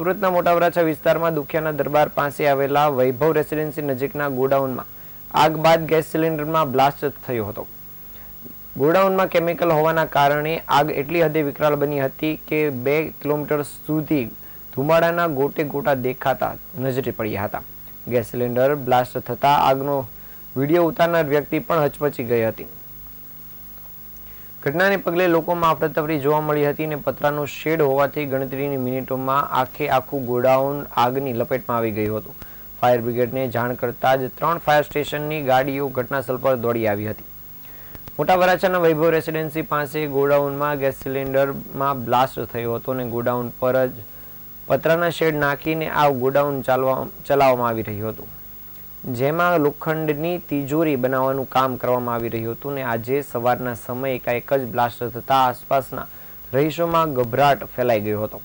સુરતના મોટા વરાછા વિસ્તારમાં દુખિયાના દરબાર પાસે આવેલા વૈભવ રેસિડેન્સી નજીકના ગોડાઉનમાં આગ બાદ ગેસ સિલિન્ડરમાં બ્લાસ્ટ થયો હતો. ગોડાઉનમાં કેમિકલ હોવાના કારણે આગ એટલી હદે વિકરાળ બની હતી કે બે કિલોમીટર સુધી ધુમાડાના ગોટે ગોટા દેખાતા નજરે પડ્યા હતા. ગેસ સિલિન્ડર બ્લાસ્ટ થતાં આગનો વીડિયો ઉતારનાર વ્યક્તિ પણ હચમચી ગઈ હતી. ઘટનાને પગલે લોકોમાં અફરાતફરી જોવા મળી હતી અને પતરાનો શેડ હોવાથી ગણતરીની મિનિટોમાં આખે આખું ગોડાઉન આગની લપેટમાં આવી ગયું હતું. ફાયર બ્રિગેડને જાણ કરતા જ ત્રણ ફાયર સ્ટેશનની ગાડીઓ ઘટનાસ્થળ પર દોડી આવી હતી. મોટા વરાછાના વૈભવ રેસિડેન્સી પાસે ગોડાઉનમાં ગેસ સિલિન્ડરમાં બ્લાસ્ટ થયો હતો અને ગોડાઉન પર જ પતરાના શેડ નાખીને આ ગોડાઉન ચાલવા ચલાવવામાં આવી રહ્યું હતું. જેમાં લોખંડની તિજોરી બનાવવાનું કામ કરવામાં આવી રહ્યું હતું ને આજે સવારના સમયે એકાએક જ બ્લાસ્ટ થતાં આસપાસના રહીશોમાં ગભરાટ ફેલાઈ ગયો હતો.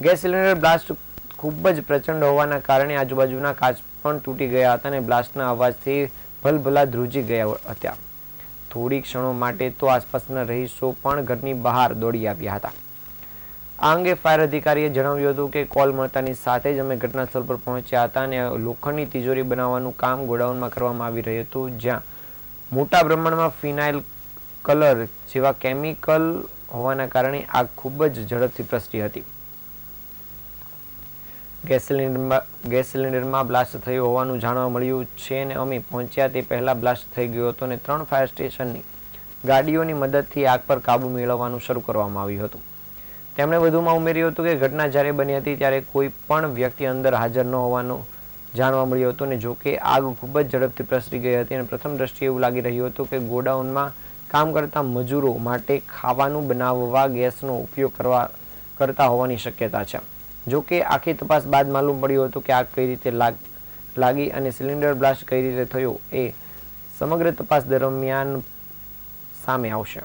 ગેસ સિલિન્ડર બ્લાસ્ટ ખૂબ જ પ્રચંડ હોવાના કારણે આજુબાજુના કાચ પણ તૂટી ગયા હતા અને બ્લાસ્ટના અવાજથી ભલભલા ધ્રુજી ગયા હતા. થોડી ક્ષણો માટે તો આસપાસના રહીશો પણ ઘરની બહાર દોડી આવ્યા હતા. આ અંગે ફાયર અધિકારીએ જણાવ્યું હતું કે કોલ મળતાની સાથે જ અમે ઘટનાસ્થળ પર પહોંચ્યા હતા અને લોખંડની તિજોરી બનાવવાનું કામ ગોડાઉનમાં કરવામાં આવી રહ્યું હતું, જ્યાં મોટા પ્રમાણમાં ફિનાઇલ કલર જેવા કેમિકલ હોવાના કારણે આગ ખૂબ જ ઝડપથી પ્રસરી હતી. ગેસ સિલિન્ડરમાં ગેસ સિલિન્ડરમાં બ્લાસ્ટ થયું હોવાનું જાણવા મળ્યું છે અને અમે પહોંચ્યા તે પહેલાં બ્લાસ્ટ થઈ ગયો હતો અને ત્રણ ફાયર સ્ટેશનની ગાડીઓની મદદથી આગ પર કાબુ મેળવવાનું શરૂ કરવામાં આવ્યું હતું. તેમણે વધુમાં ઉમેર્યું હતું કે ઘટના જ્યારે બની હતી, ત્યારે કોઈ પણ વ્યક્તિ અંદર હાજર ન હોવાનું જાણવા મળ્યું હતું અને જો કે આગ ખૂબ જ ઝડપથી પ્રસરી ગઈ હતી અને પ્રથમ દ્રષ્ટિએ એવું લાગી રહ્યું હતું કે ગોડાઉનમાં કામ કરતા મજૂરો માટે ખાવાનું બનાવવા ગેસનો ઉપયોગ કરવા, કરતા હોવાની શક્યતા છે. જો કે આખી તપાસ બાદ માલુમ પડ્યું હતું કે આગ કઈ રીતે લાગ, લાગી અને સિલિન્ડર બ્લાસ્ટ કઈ રીતે થયો એ સમગ્ર તપાસ દરમિયાન સામે આવશે.